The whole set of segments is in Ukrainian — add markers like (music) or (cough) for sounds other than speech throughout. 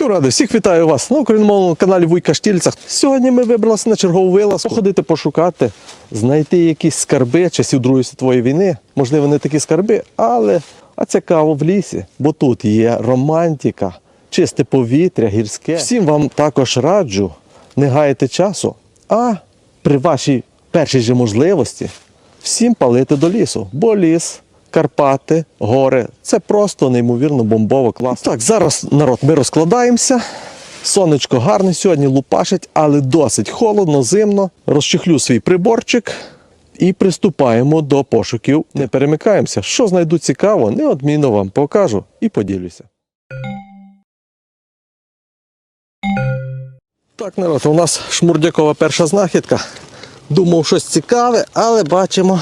Ради, всіх вітаю вас на україномовному каналі Вуйка Штільцях. Сьогодні ми вибралися на чергову вилазку. Походити пошукати, знайти якісь скарби часів Другої світової війни. Можливо, не такі скарби, але а цікаво в лісі, бо тут є романтика, чисте повітря, гірське. Всім вам також раджу не гаяти часу, а при вашій першій же можливості всім палити до лісу, бо ліс. Карпати, гори. Це просто неймовірно бомбово класно. Так, зараз народ, ми розкладаємося. Сонечко гарне сьогодні лупашить, але досить холодно, зимно. Розчехлю свій приборчик і приступаємо до пошуків. Не перемикаємося. Що знайду цікаво, неодмінно вам покажу і поділюся. Так, народ, у нас шмурдякова перша знахідка. Думав щось цікаве, але бачимо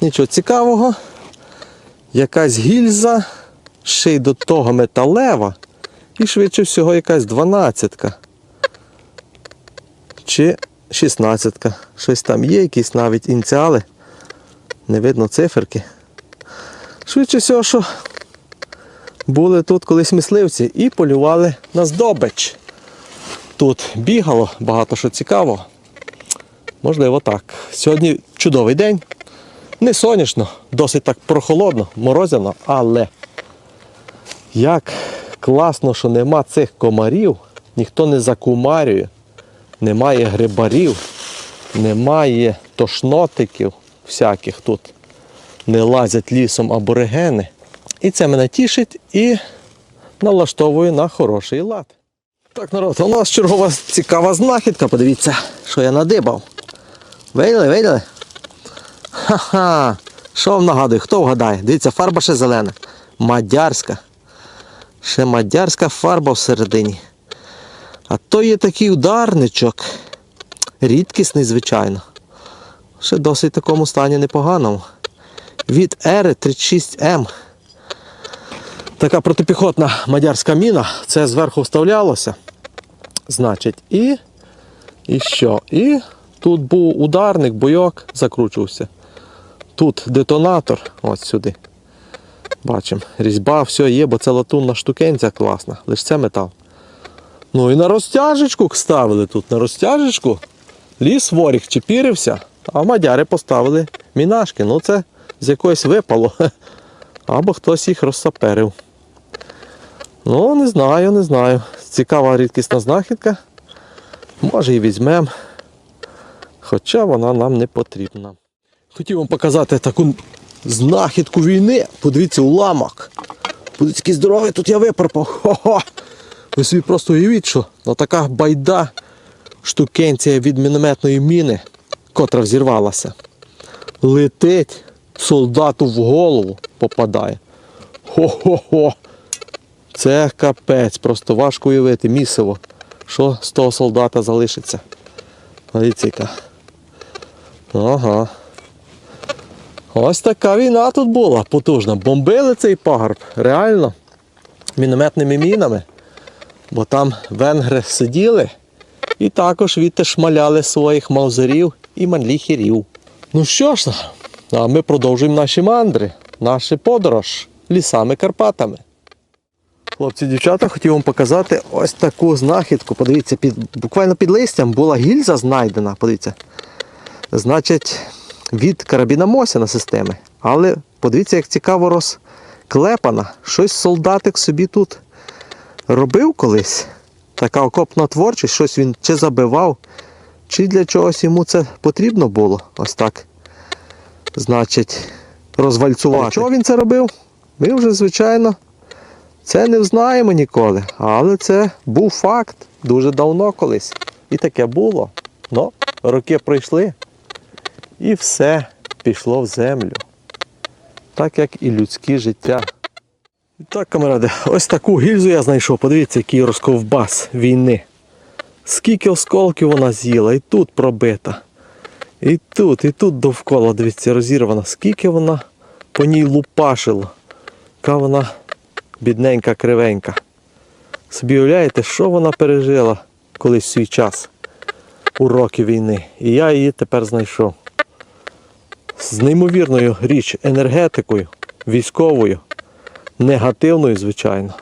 нічого цікавого якась гільза, ще й до того металева, і швидше всього якась дванадцятка. Чи шістнадцятка. Щось там є, якісь навіть ініціали. Не видно циферки. Швидше всього, що були тут колись мисливці і полювали на здобич. Тут бігало багато що цікавого. Можливо, так. Сьогодні чудовий день. Не сонячно, досить так прохолодно, морозяно, але як класно, що нема цих комарів, ніхто не закумарює, немає грибарів, немає тошнотиків всяких тут, не лазять лісом аборигени. І це мене тішить і налаштовує на хороший лад. Так, народ, у нас чергова цікава знахідка. Подивіться, що я надибав. Видели, видели? Ха-ха! Що вам нагадує? Хто вгадає? Дивіться, фарба ще зелена. Мадярська. Ще мадярська фарба всередині. А то є такий ударничок. Рідкісний, звичайно. Ще досить в такому стані непоганому. Від Ери 36М. Така протипіхотна мадярська міна. Це зверху вставлялося. Значить, і. І що? І тут був ударник, бойок закручувався. Тут детонатор, ось сюди. Бачимо, різьба, все є, бо це латунна штукенця класна, лише це метал. Ну і на розтяжечку ставили тут, на розтяжечку. Ліс воріг чепірився, а мадяри поставили мінашки. Ну це з якоїсь випало. (laughs) Або хтось їх розсаперив. Ну, не знаю, не знаю. Цікава рідкісна знахідка. Може і візьмемо. Хоча вона нам не потрібна. Хотів вам показати таку знахідку війни. Подивіться, уламок. Який здоровий тут я випарпав. Хо-хо! Ви собі просто уявіть, що така байда штукенція від мінометної міни, котра взірвалася. Летить, солдату в голову попадає. Хо-хо-хо! Це капець, просто важко уявити місиво, що з того солдата залишиться. Дивіться, яка. Ага. Ось така війна тут була потужна. Бомбили цей пагорб, реально, мінометними мінами. Бо там венгри сиділи і також відти шмаляли своїх маузерів і манліхерів. Ну що ж, а ми продовжуємо наші мандри, нашу подорож лісами Карпатами. Хлопці, дівчата, хотів вам показати ось таку знахідку. Подивіться, під, буквально під листям була гільза знайдена. Подивіться. Значить, від карабіна Мосіна системи. Але подивіться, як цікаво розклепана. Щось солдатик собі тут робив колись. Така окопна творчість, щось він чи забивав, чи для чогось йому це потрібно було. Ось так. Значить, розвальцювати. Чого він це робив? Ми вже, звичайно, це не знаємо ніколи. Але це був факт дуже давно колись. І таке було. Ну, роки пройшли. І все пішло в землю. Так як і людське життя. І так, камеради, ось таку гільзу я знайшов. Подивіться, який розковбас війни. Скільки осколків вона з'їла, і тут пробита. І тут, і тут довкола, дивіться, розірвана. Скільки вона по ній лупашила. Яка вона бідненька, кривенька. Собі уявляєте, що вона пережила колись в свій час у роки війни. І я її тепер знайшов з неймовірною річ енергетикою, військовою, негативною, звичайно.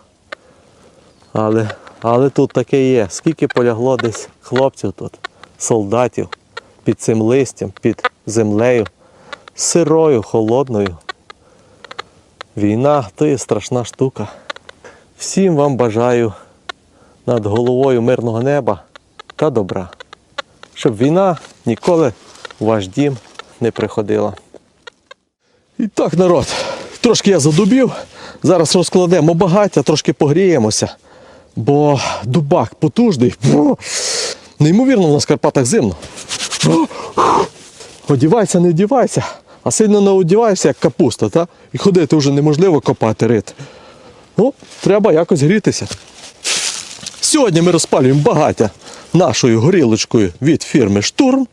Але Але тут таке є. Скільки полягло десь хлопців тут, солдатів під цим листям, під землею, сирою, холодною. Війна то є страшна штука. Всім вам бажаю над головою мирного неба та добра. Щоб війна ніколи в ваш дім не приходила. І так, народ, трошки я задубів. Зараз розкладемо багаття, трошки погріємося, бо дубак потужний. Неймовірно, в нас Карпатах зимно. Одівайся, не одівайся, а сильно не одівайся, як капуста, та? і ходити вже неможливо копати рит. Ну, треба якось грітися. Сьогодні ми розпалюємо багаття нашою горілочкою від фірми Штурм.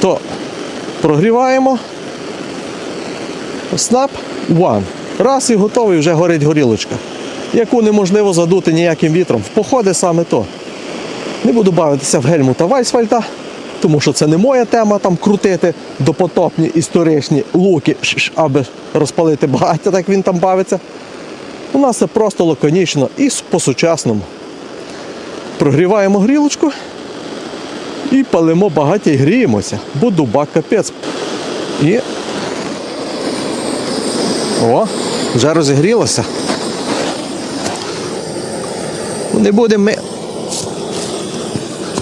То прогріваємо. Snap One. Раз і готовий, вже горить горілочка, яку неможливо задути ніяким вітром. В походи саме то. Не буду бавитися в Гельмута Вайсвальда, тому що це не моя тема там крутити допотопні історичні луки, аби розпалити багаття, так він там бавиться. У нас це просто лаконічно і по-сучасному. Прогріваємо грілочку і палимо багаття і гріємося, бо дубак капець. І. О, вже розігрілося. Не будемо ми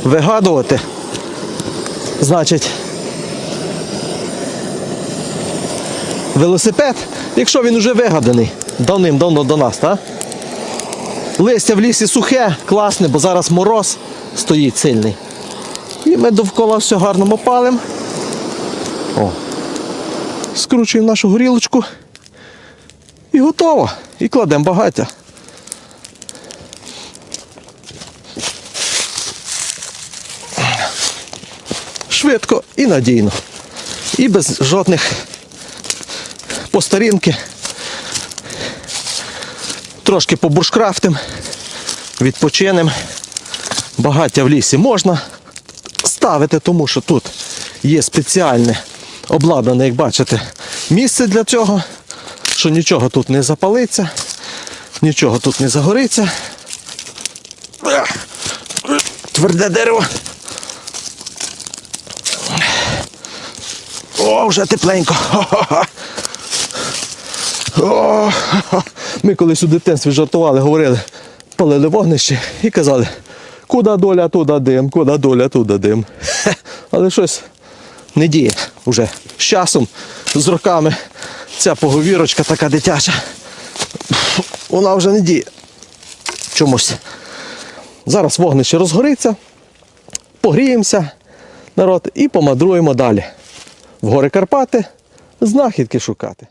вигадувати. Значить, велосипед, якщо він вже вигаданий давним-давно до нас, так? Листя в лісі сухе, класне, бо зараз мороз стоїть сильний. І ми довкола все гарно мопалимо. О. Скручуємо нашу горілочку. І готово. І кладемо багаття. Швидко і надійно. І без жодних постарінки. Трошки побушкрафтим, відпочинем. Багаття в лісі можна ставити, тому що тут є спеціальне обладнане, як бачите, місце для цього, що нічого тут не запалиться, нічого тут не загориться. Тверде дерево. О, вже тепленько. Ми колись у дитинстві жартували, говорили, палили вогнище і казали, куди доля, туди дим, куди доля, туди дим. Але щось не діє вже. З часом, з роками, ця поговірочка така дитяча, вона вже не діє. Чомусь. Зараз вогнище розгориться, погріємося, народ, і помандруємо далі. В гори Карпати знахідки шукати.